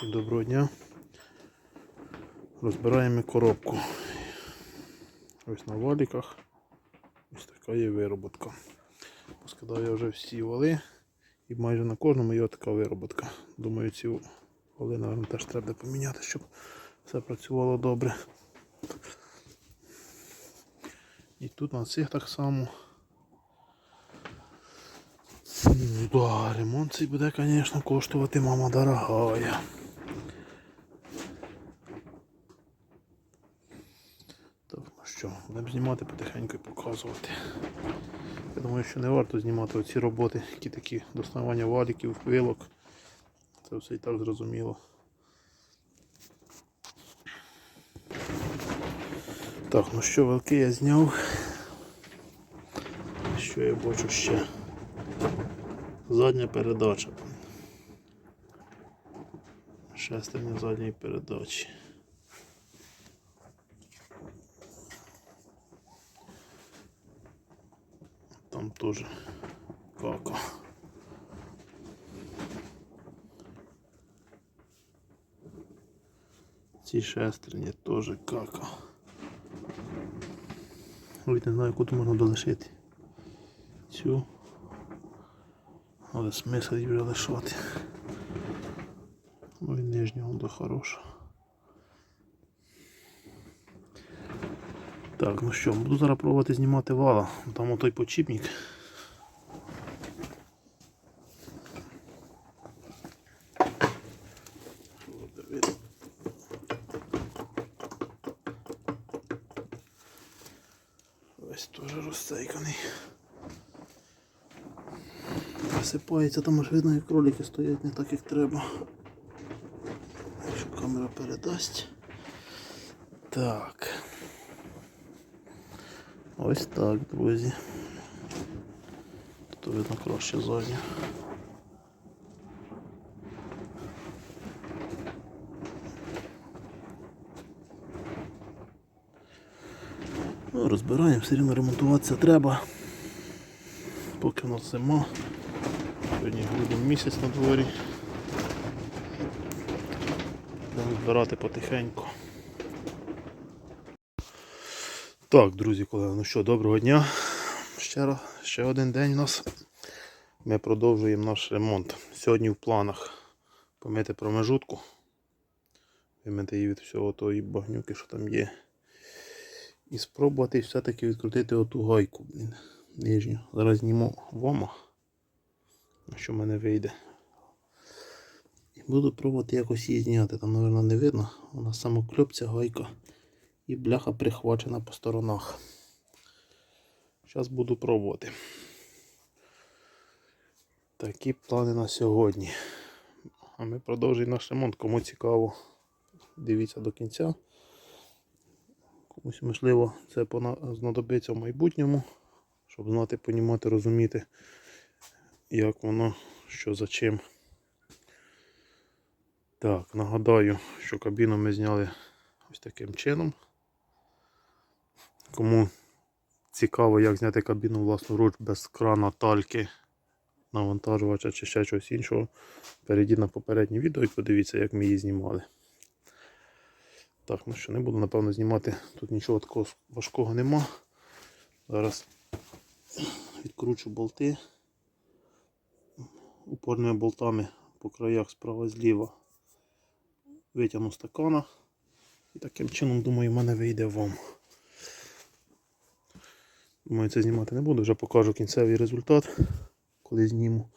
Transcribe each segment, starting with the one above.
Доброго дня. Розбираємо коробку. Ось на валіках. Ось така є вироботка. Поскидав я вже всі вали і майже на кожному є така вироботка. Думаю, ці вали, наверное, теж треба поміняти, щоб все працювало добре. І тут на цих так само. Ну Да, ремонт цей буде, звісно, коштувати мама дорогая. Так, ну що, будемо знімати потихеньку і показувати. Я думаю, що не варто знімати оці роботи, які такі доставання валіків, вилок. Це все і так зрозуміло. Так, ну що, вилки я зняв. Що я бачу ще? Задня передача. Шестерня задньої передачі. Там теж кака. Ці шестерні теж кака. Ой, не знаю, яку тут можна долишити. Цю. Але смисл її вже лишати. Ну і нижнього до хорошого. Так, ну що, буду зараз пробувати знімати вала. Там отой почіпник. Ось теж розцейканий. Висипається, там аж видно, як кролики стоять не так, як треба. Якщо камера передасть. Так. Ось так, друзі. Тут видно краще ззаді. Ну, розбираємо, все рівно ремонтуватися треба. Поки в нас зима. Сьогодні грудень місяць на дворі. Будемо збирати потихеньку. Так, друзі, колеги, ну що, доброго дня. Ще, раз, ще один день у нас. Ми продовжуємо наш ремонт. Сьогодні в планах помити промежутку. Вимити її від всього тої багнюки, що там є. І спробувати все-таки відкрутити оту гайку, нижню. Зараз зніму вома що в мене вийде. І буду пробувати якось її зняти. Там, мабуть, не видно. Вона самокльопця гайка і бляха прихвачена по сторонах. Зараз буду пробувати. Такі плани на сьогодні. А ми продовжуємо наш ремонт. Кому цікаво, дивіться до кінця. Комусь можливо це знадобиться в майбутньому, щоб знати, понімати, розуміти як воно, що за чим. Так, нагадаю, що кабіну ми зняли ось таким чином. Кому цікаво, як зняти кабіну власноруч без крана, тальки, навантажувача чи ще чогось іншого, перейдіть на попереднє відео і подивіться, як ми її знімали. Так, ну що, не буду, напевно, знімати. Тут нічого такого важкого нема. Зараз відкручу болти упорними болтами по краях справа зліва витягну стакана і таким чином, думаю, в мене вийде вам. Думаю, це знімати не буду, вже покажу кінцевий результат, коли зніму.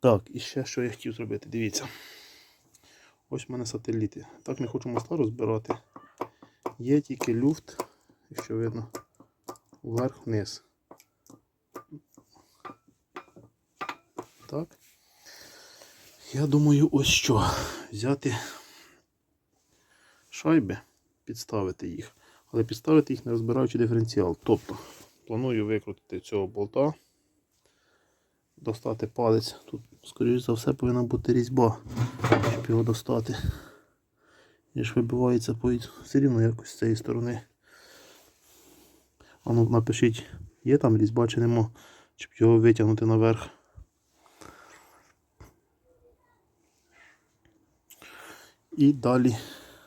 Так, і ще що я хотів зробити, дивіться. Ось в мене сателіти. Так не хочу моста розбирати. Є тільки люфт, якщо видно, вверх-вниз. Так. Я думаю, ось що. Взяти шайби, підставити їх. Але підставити їх не розбираючи диференціал. Тобто, планую викрутити цього болта, достати палець. Тут, скоріш за все, повинна бути різьба, щоб його достати. І ж вибивається все рівно якось з цієї сторони. А ну напишіть, є там різьба чи нема, щоб його витягнути наверх. І далі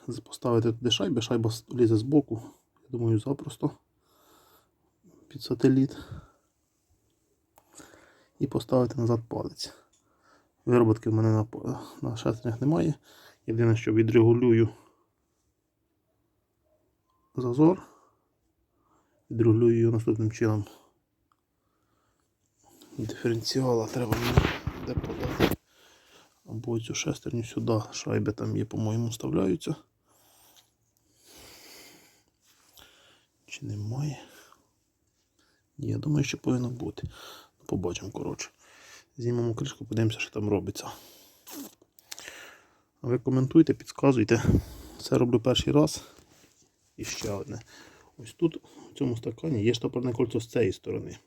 поставити туди шайби. Шайба лізе з боку. Я думаю, запросто під сателіт. І поставити назад палець. Вироботки в мене на, на шестернях немає. Єдине, що відрегулюю зазор. Відрегулюю його наступним чином. Диференціала треба мені де подати. Або цю шестерню сюди. Шайби там є, по-моєму, вставляються. Чи немає? Я думаю, що повинно бути. Ну, Побачимо, коротше. Знімемо кришку, подивимося, що там робиться. А ви коментуйте, підказуйте. Це роблю перший раз. І ще одне. Ось тут, в цьому стакані, є штопорне кольцо з цієї сторони.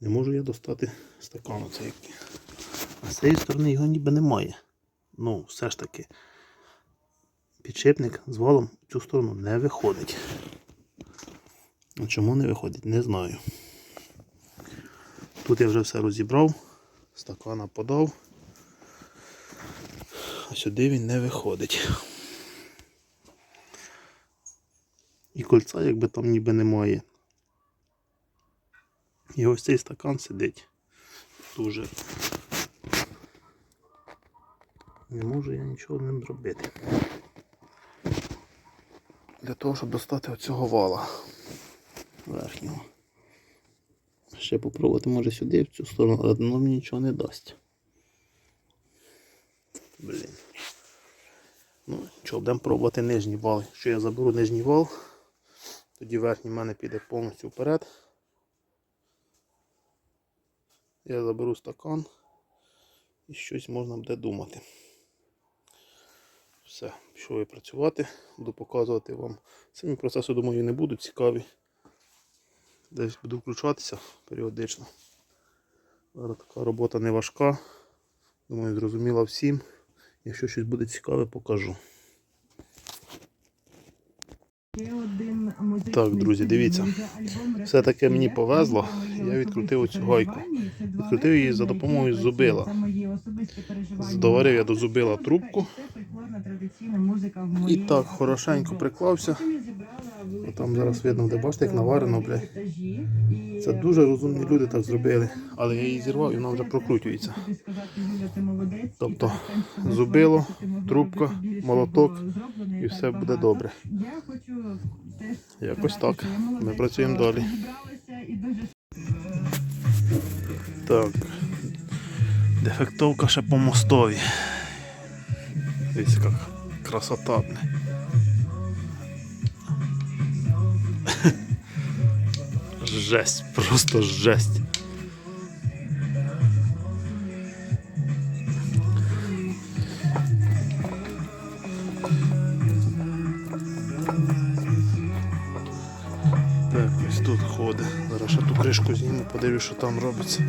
Не можу я достати стакану цей. А з цієї сторони його ніби немає. Ну, все ж таки, підшипник з валом в цю сторону не виходить. А чому не виходить, не знаю. Тут я вже все розібрав, стакана подав, а сюди він не виходить. І кольця якби там ніби немає. І ось цей стакан сидить. Дуже. Не можу я нічого ним зробити. Для того, щоб достати оцього вала верхнього. Ще попробувати може сюди, в цю сторону, але воно мені нічого не дасть. Блін. Ну, що, будемо пробувати нижній вал. Якщо я заберу нижній вал, тоді верхній в мене піде повністю вперед. Я заберу стакан і щось можна буде думати. Все, пішов я працювати, буду показувати вам. Самі процеси, думаю, не будуть цікаві. Десь буду включатися періодично. Зараз така робота не важка. Думаю, зрозуміла всім. Якщо щось буде цікаве, покажу. Так, друзі, дивіться. Все-таки мені повезло. Я відкрутив оцю гайку. Відкрутив її за допомогою зубила. Здоварив я до зубила трубку. І так хорошенько приклався. Там зараз видно, де бачите, як наварено, блядь. Це дуже розумні люди так зробили. Але я її зірвав і вона вже прокручується. Тобто зубило, трубка, молоток і все буде добре. Якось так. Ми працюємо далі. Так. Дефектовка ще по мостові. Дивіться, як красота. Жесть, просто жесть. Так, ось тут ходить. Зараз ще ту кришку зніму, подивлюсь, що там робиться.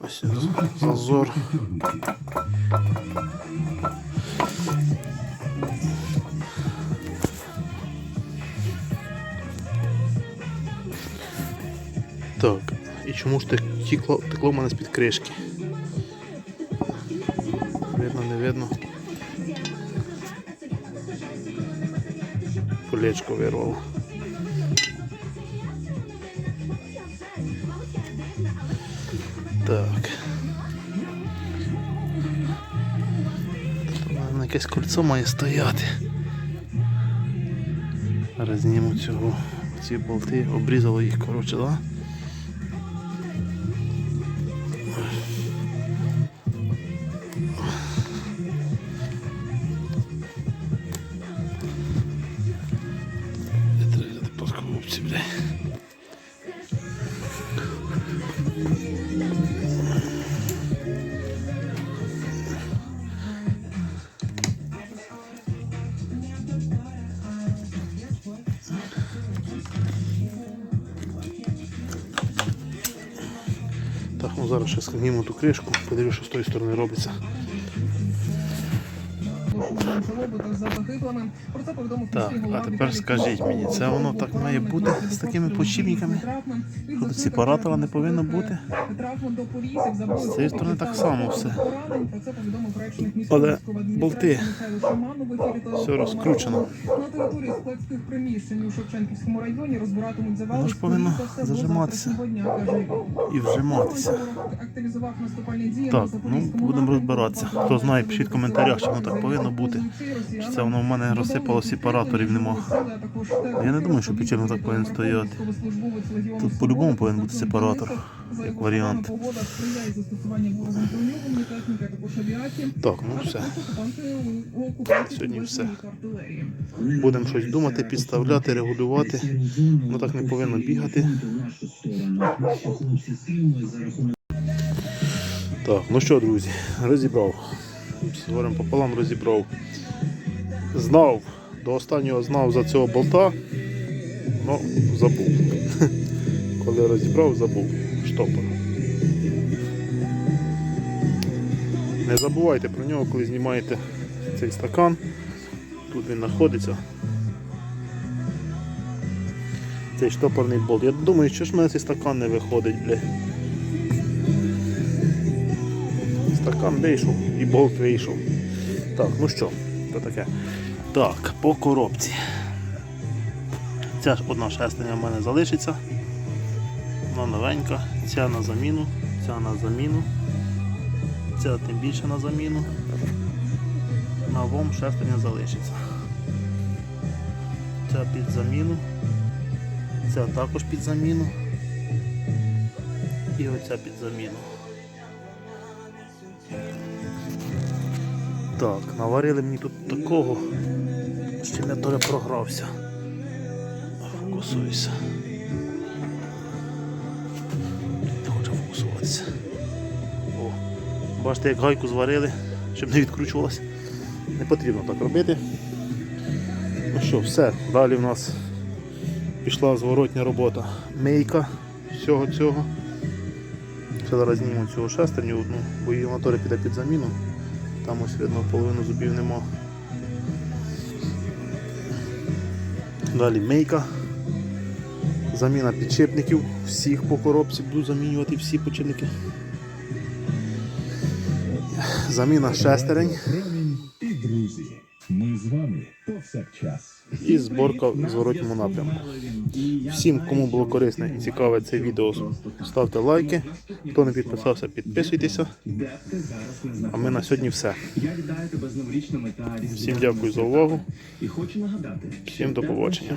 Ось зазор. Так, і чому ж так тікло, текло в мене з-під кришки? Видно, не видно. Колечко вирвало. Так. Якесь кольцо має стояти. Зараз зніму цього. Ці болти, обрізало їх, коротше, да? Треба плоскогубці, блядь. Зараз ще зніму ту кришку, подивлюсь, що з тої сторони робиться. За загиблими. Про це повідомив Так, а тепер скажіть мені, це воно так має бути з такими тут сепаратора не повинно бути? З цієї сторони так само все. Але болти все розкручено. На території складських приміщень у Шевченківському районі розбиратимуть завали. Воно ж повинно зажиматися. І вжиматися. Так, ну, будемо розбиратися. Хто знає, пишіть в коментарях, воно так повинно бути. Чи це воно в мене розсипало сепараторів нема. Я не думаю, що печерно так повинен стояти. Тут по-любому повинен бути сепаратор, як варіант. Так, ну все. Сьогодні все. Будемо щось думати, підставляти, регулювати. Воно так не повинно бігати. Так, ну що, друзі, розібрав. Говоримо пополам розібрав. Знав, до останнього знав за цього болта, ну, забув. Коли розібрав, забув штопор. Не забувайте про нього, коли знімаєте цей стакан. Тут він знаходиться. Цей штопорний болт. Я думаю, що ж в мене цей стакан не виходить, бля. Стакан вийшов і болт вийшов. Так, ну що, то таке. Так, по коробці. Ця ж одна шестерня в мене залишиться. Вона новенька. Ця на заміну, ця на заміну. Ця тим більше на заміну. На ВОМ шестерня залишиться. Ця під заміну. Ця також під заміну. І оця під заміну. Так, наварили мені тут такого, чим я теж програвся. Фокусуйся. Не хоче фокусуватися. О, бачите, як гайку зварили, щоб не відкручувалась. Не потрібно так робити. Ну що, все, далі в нас пішла зворотня робота. Мейка всього цього. Зараз зніму цю шестерню одну, бо її мотори піде під заміну. Там ось видно половину зубів нема. Далі мейка. Заміна підшипників. Всіх по коробці буду замінювати всі підшипники. Заміна шестерень і друзі. Ми з вами повсякчас. і зборка в зворотньому напрямку. Всім, кому було корисне і цікаве це відео, ставте лайки. Хто не підписався, підписуйтеся. А ми на сьогодні все. Всім дякую за увагу. Всім до побачення.